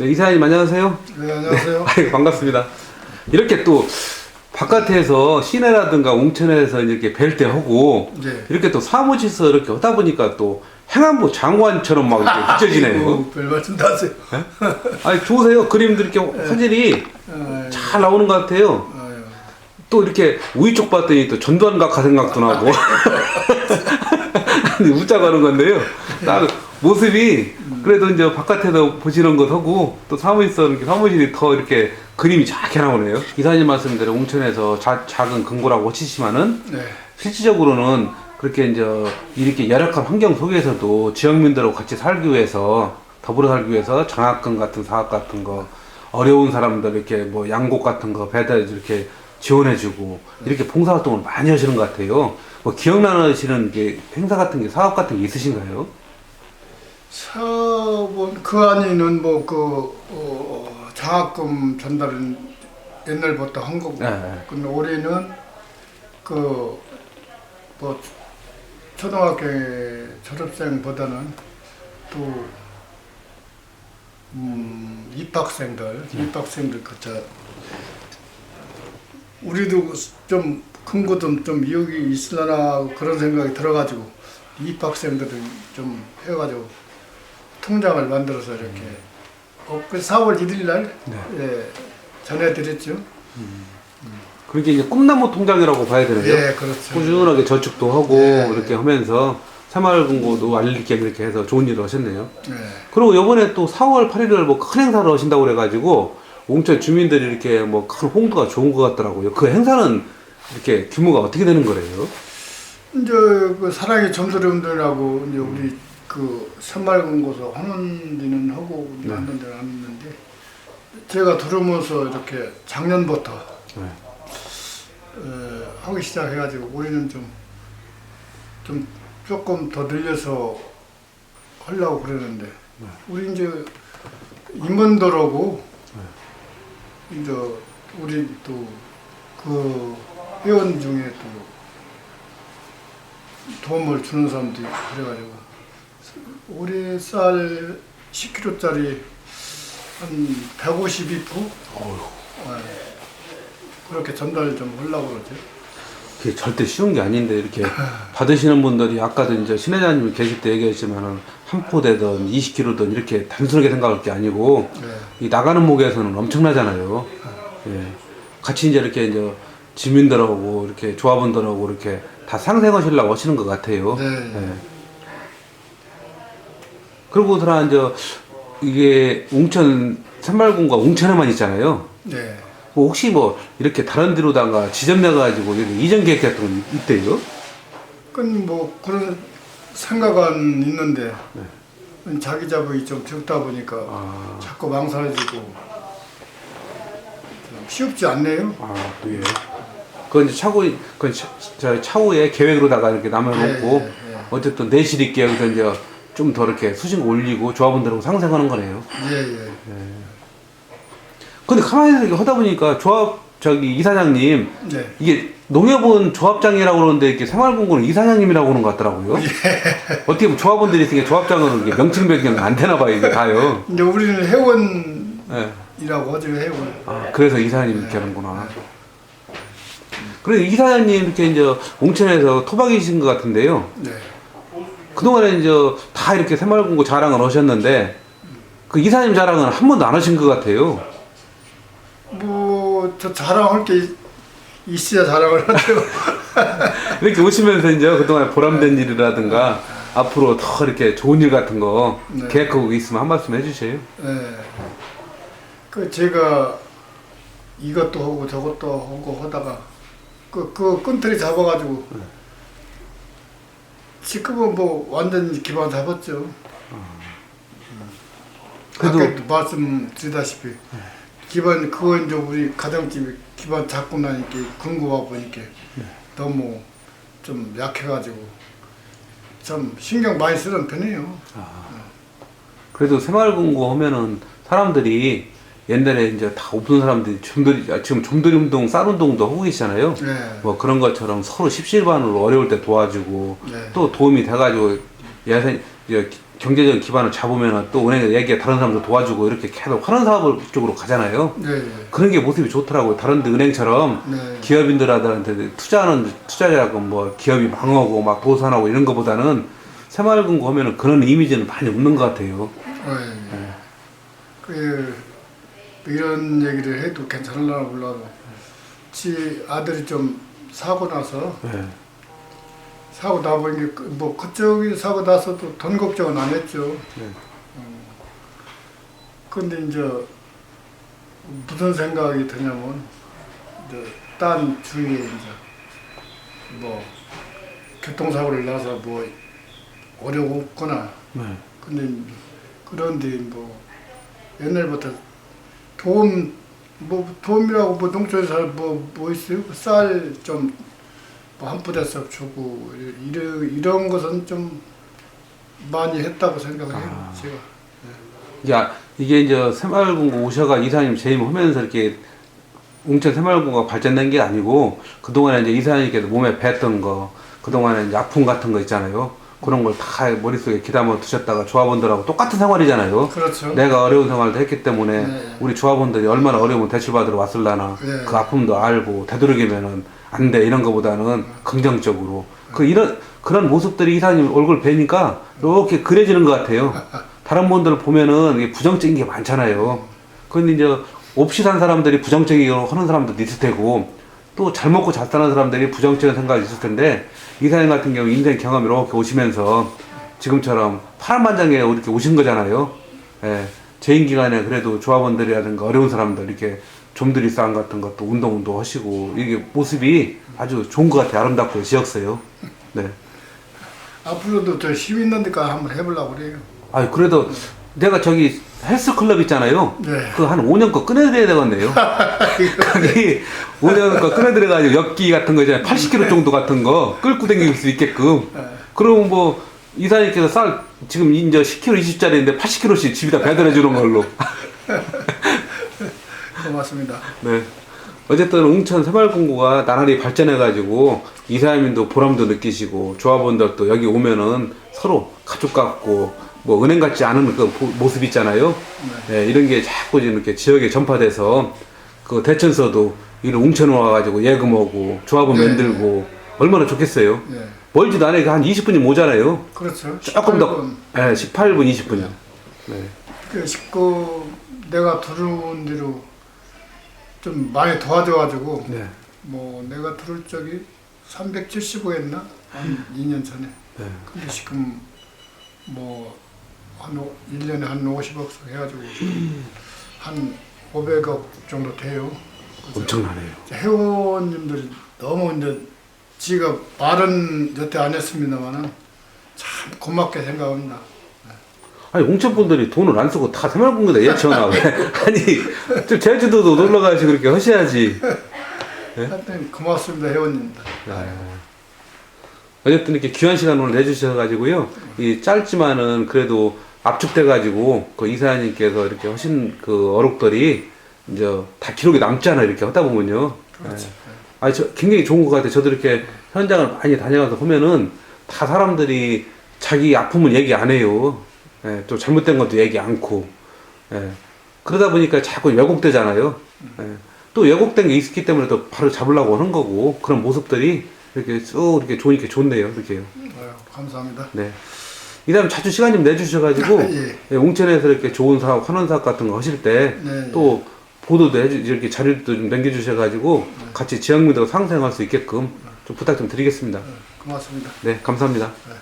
네, 이사님 안녕하세요. 네, 안녕하세요. 아이, 반갑습니다. 이렇게 또 바깥에서 시내라든가 옹천에서 이렇게 뵐 때 하고 네. 이렇게 또 사무실에서 이렇게 하다 보니까 또 행안부 장관처럼 막 이렇게 느껴지네요. 아이고, 별 말씀 다 하세요. 아니 좋으세요. 그림도 이렇게 화질이 아이고, 잘 나오는 것 같아요. 또 이렇게 우위 쪽 봤더니 또 전두환각화 생각도 나고 웃자고 하는 건데요. 딱 모습이 그래도 이제 바깥에서 보시는 것하고 또 사무실에서 이렇게 사무실이 더 이렇게 그림이 작게 나오네요. 이사님 말씀대로 옹천에서 자- 작은 금고라고 하시지만은 네. 실질적으로는 그렇게 이제 이렇게 열악한 환경 속에서도 지역민들하고 같이 살기 위해서 더불어 살기 위해서 장학금 같은 사업 같은 거 어려운 사람들 이렇게 뭐 양곡 같은 거 배달 이렇게 지원해주고 이렇게 봉사활동을 많이 하시는 것 같아요. 뭐 기억나시는 게 행사 같은 게 사업 같은 게 있으신가요? 사업은 그 안에는 뭐그 어, 장학금 전달은 옛날부터 한 거고. 네. 근데 올해는 그 뭐 초등학교 졸업생보다는 또 음, 입학생들, 입학생들 그자 우리도 좀큰 것도 좀 이용이 있으려나 그런 생각이 들어가지고 입학생들을 좀 해가지고 통장을 만들어서 이렇게 어, 그 4월 1일 날 예, 전해드렸죠. 그렇게 이제 꿈나무 통장이라고 봐야 되나요? 예, 그렇죠. 꾸준하게 저축도 하고 네. 이렇게 하면서 새마을금고도 겸 이렇게 해서 좋은 일을 하셨네요. 예. 그리고 요번에 또 4월 8일 날뭐큰 행사를 하신다고 그래가지고 옹천 주민들이 이렇게 뭐 큰 홍도가 좋은 것 같더라고요. 그 행사는 이렇게 규모가 어떻게 되는 거래요? 이제 그 사랑의 점수령들하고 이제 우리 그 새마을금고서 하는 데는 하고 네. 하는 데는 안 했는데 제가 들으면서 이렇게 작년부터 네. 어, 하기 시작해가지고 우리는 좀, 좀 조금 더 늘려서 하려고 그러는데 네. 우리 이제 임원들하고 이제 우리 또 그 회원 중에 또 도움을 주는 사람도 있고 그래가지고 올해 쌀 10kg짜리 한 152포 네. 그렇게 전달 좀 하려고 그러죠. 그게 절대 쉬운 게 아닌데 이렇게 받으시는 분들이 아까도 이제 신회장님 계실 때 얘기했지만은 한 포대든 20kg든 이렇게 단순하게 생각할 게 아니고 네. 이 나가는 목에서는 엄청나잖아요. 예. 같이 이제 이렇게 이제 주민들하고 이렇게 조합원들하고 이렇게 다 상생하시려고 하시는 것 같아요. 네. 예. 그리고 더나 이제 이게 웅천 산말군과 웅천에만 있잖아요. 네. 뭐 혹시 뭐 이렇게 다른 데로다가 지점 내 가지고 이렇게 이전 계획 같은 건 있대요? 그건 뭐 그런 생각은 있는데 자기 자본이 좀 적다 보니까 아, 자꾸 망설여지고 좀 쉽지 않네요. 아, 예. 그건 이제 차후, 그건 차, 저 차후에 계획으로다가 이렇게 남아놓고 예, 예, 예. 어쨌든 내실 있게 여기서 이제 좀 더 이렇게 수신 올리고 조합원들하고 상생하는 거네요. 예, 예. 근데 가만히 이렇게 하다 보니까 조합 저기 이사장님 네. 이게 농협은 조합장이라고 그러는데 이렇게 생활공고는 이사장님이라고 그러는 것 같더라고요. 어떻게 보면 조합원들이 있으니까 조합장은 이게 명칭 변경 안 되나 봐요 이게 다요. 이제 우리는 회원이라고 예. 하죠, 회원. 아, 그래서 이사장님 이렇게 하는구나. 그래서 이사장님 이렇게 이제 옹천에서 토박이신 것 같은데요. 네. 그동안에 이제 다 이렇게 새마을공고 자랑을 하셨는데 그 이사님 자랑은 한 번도 안 하신 것 같아요. 뭐, 저 자랑할 게 있- 있어야 자랑을 하죠. 이렇게 오시면서 이제 그동안 보람된 일이라든가 앞으로 더 이렇게 좋은 일 같은 거 네. 계획하고 있으면 한 말씀 해주세요. 예. 그 제가 이것도 하고 저것도 하고 하다가 그, 그 끈틀이 잡아가지고 지금은 뭐 완전 기반 잡았죠. 그래도- 아까도 말씀드리다시피 기반 그거 이제 우리 가정집이 기반 잡고 나니까 근거가 보니까 너무 좀 약해가지고 참 신경 많이 쓰는 편이에요. 그래도 새마을공고 하면은 사람들이 옛날에 이제 다 없는 사람들이 좀들이 아, 지금 좀들이 운동, 쌀 운동도 하고 계시잖아요. 네. 뭐 그런 것처럼 서로 십시일반으로 어려울 때 도와주고 네. 또 도움이 돼가지고 예산 이제 경제적인 기반을 잡으면 또 은행에 얘기 다른 사람도 도와주고 이렇게 계속 하는 사업 쪽으로 가잖아요. 네, 예. 그런 게 모습이 좋더라고요. 다른 데 은행처럼 네. 기업인들한테 투자하는 투자자고 뭐 기업이 망하고 막 도산하고 이런 것보다는 새마을금고 하면은 그런 이미지는 많이 없는 것 같아요. 어, 예, 예. 그 이런 얘기를 해도 괜찮을라나 몰라도 지 아들이 좀 사고 나서 네. 사고 나보니 그- 뭐 그쪽이 사고 나서도 돈 걱정은 안 했죠. 네. 음. 근데 이제 무슨 생각이 드냐면 이제 딴 주위에 이제 뭐 교통사고를 나서 뭐 어려웠거나 네. 근데 그런데 뭐 옛날부터 도움 뭐 도움이라고 뭐 농촌에서 뭐뭐 있어요? 쌀좀 뭐한 푸대씩 주고 이런 이런 것은 좀 많이 했다고 생각해요 제가. 야 이게 이제 새마을금고 오셔가 이사님 재임하면서 이렇게 웅천 새마을금고가 발전된 게 아니고 그동안에 이제 이사님께서 몸에 뱄던 거 그동안에 이제 아픔 같은 거 있잖아요. 그런 걸 다 머릿속에 기담아 두셨다가 조합원들하고 똑같은 생활이잖아요. 그렇죠 내가 어려운 생활도 했기 때문에 네. 우리 조합원들이 얼마나 어려우면 대출받으러 왔을라나 네. 그 아픔도 알고 되도록이면은 안 돼 이런 거보다는 긍정적으로 그 이런 그런 모습들이 이사님 얼굴 뵈니까 이렇게 그려지는 것 같아요. 다른 분들 보면은 부정적인 게 많잖아요. 근데 이제 없이 산 사람들이 부정적이고 하는 사람들도 있을 테고 또 잘 먹고 잘 사는 사람들이 부정적인 생각이 있을 텐데 이사님 같은 경우 인생 경험이 이렇게 오시면서 지금처럼 파란만장에 이렇게 오신 거잖아요. 예. 재임 기간에 그래도 조합원들이라든가 어려운 사람들 이렇게 좀들이 싸움 같은 것도 운동도 하시고 이게 모습이 아주 좋은 것 같아요. 아름답고 지역서요. 네. 앞으로도 저 시민 있는 데가 한번 해보려고 그래요 아 그래도 내가 저기 헬스 클럽 있잖아요. 네. 그 한 5년 거 끊어드려야 되겠네요. 거기 5년 거 끊어드려가지고 역기 같은 거 있잖아요. 80kg 정도 같은 거 끌고 다닐 수 있게끔. 그러면 뭐 이사님께서 쌀 지금 이제 10kg 20짜리인데 80kg씩 집에다 배달해 주는 걸로. 고맙습니다 네. 어쨌든 웅천 새마을금고가 나날이 발전해가지고 이사님도 보람도 느끼시고 조합원들도 여기 오면은 서로 가족 같고 뭐 은행 같지 않은 그 보- 모습 있잖아요. 네, 이런 게 자꾸 이렇게 지역에 전파돼서 그 대천서도 이런 웅천 와가지고 예금하고 조합원 네. 만들고 얼마나 좋겠어요. 예 멀지도 않아요. 한 20분이 모자라요. 그렇죠 조금 더, 18분. 네, 18분, 20분이요. 네. 그 식구 내가 들어온 뒤로 좀 많이 도와줘가지고 네. 뭐 내가 들어올 적이 375였나 한 2년 전에 네. 근데 지금 뭐 한 1년에 한 50억씩 해가지고 한 500억 정도 돼요 엄청나네요. 이제 회원님들이 너무 이제 지가 말은 여태 안 했습니다만은 참 고맙게 생각합니다 아니 웅천 분들이 돈을 안 쓰고 다 예치하나 왜? 아니 좀 제주도도 놀러 가시고 그렇게 하셔야지. 네? 하여튼 고맙습니다 회원님들 어쨌든 이렇게 귀한 시간 오늘 내주셔가지고요. 이 짧지만은 그래도 압축돼가지고 그 이사님께서 이렇게 하신 그 어록들이 이제 다 기록이 남잖아요. 이렇게 하다 보면요. 그렇죠 아니 저 굉장히 좋은 것 같아요. 저도 이렇게 현장을 많이 다녀가서 보면은 다 사람들이 자기 아픔을 얘기 안 해요. 예, 또 잘못된 것도 얘기 않고. 예. 그러다 보니까 자꾸 왜곡되잖아요. 예. 또 왜곡된 게 있기 때문에 또 바로 잡으려고 하는 거고 그런 모습들이 이렇게 쭉 이렇게 좋으니까 좋네요. 이렇게요. 아유, 감사합니다 네. 이 다음 자주 시간 좀 내주셔가지고 예. 예, 웅천에서 이렇게 좋은 사업, 환원 사업 같은 거 하실 때 네. 또 보도도 해주 이렇게 자료도 좀 남겨주셔가지고 같이 지역민들과 상생할 수 있게끔 좀 부탁 좀 드리겠습니다. 고맙습니다 네, 감사합니다. 네.